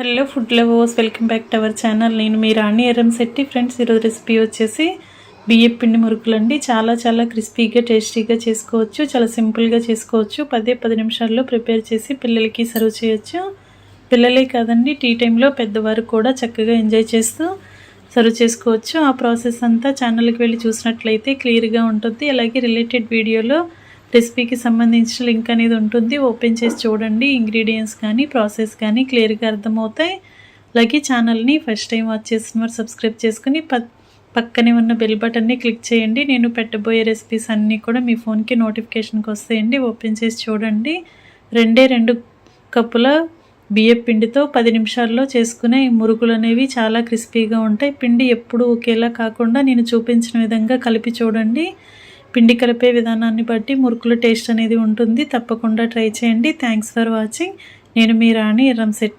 Hello food lovers welcome back to our channel. నేను మీ Rani Erram Setty. Friends ఈరోజు రెసిపీ వచ్చేసి బియ్యం పిండి మురుకులు అండి చాలా చాలా క్రిస్పీగా టేస్టీగా చేసుకోవచ్చు. చాలా సింపుల్గా చేసుకోవచ్చు. పదే పది నిమిషాల్లో ప్రిపేర్ చేసి పిల్లలకి సర్వ్ చేయొచ్చు. పిల్లలే కాదండి టీ టైంలో పెద్దవారు కూడా చక్కగా ఎంజాయ్ చేస్తూ సర్వ్ చేసుకోవచ్చు. ఆ ప్రాసెస్ అంతా ఛానల్కి వెళ్ళి చూసినట్లయితే క్లియర్గా ఉంటుంది. అలాగే రిలేటెడ్ వీడియోలో రెసిపీకి సంబంధించిన లింక్ అనేది ఉంటుంది. ఓపెన్ చేసి చూడండి. ఇంగ్రీడియంట్స్ కానీ ప్రాసెస్ కానీ క్లియర్గా అర్థమవుతాయి. అలాగే ఛానల్ని ఫస్ట్ టైం వాచ్ చేసిన వారు సబ్స్క్రైబ్ చేసుకుని పక్కనే ఉన్న బెల్ బటన్ని క్లిక్ చేయండి. నేను పెట్టబోయే రెసిపీస్ అన్నీ కూడా మీ ఫోన్కి నోటిఫికేషన్కి వస్తాయండి. ఓపెన్ చేసి చూడండి. రెండే రెండు కప్పుల బియ్య పిండితో పది నిమిషాల్లో చేసుకునే మురుగులు అనేవి చాలా క్రిస్పీగా ఉంటాయి. పిండి ఎప్పుడు ఒకేలా కాకుండా నేను చూపించిన విధంగా కలిపి చూడండి. పిండి కలిపే విధానాన్ని బట్టి మురుకుల టేస్ట్ అనేది ఉంటుంది. తప్పకుండా ట్రై చేయండి. థ్యాంక్స్ ఫర్ వాచింగ్ నేను మీ రాణి ఎర్రంశెట్టి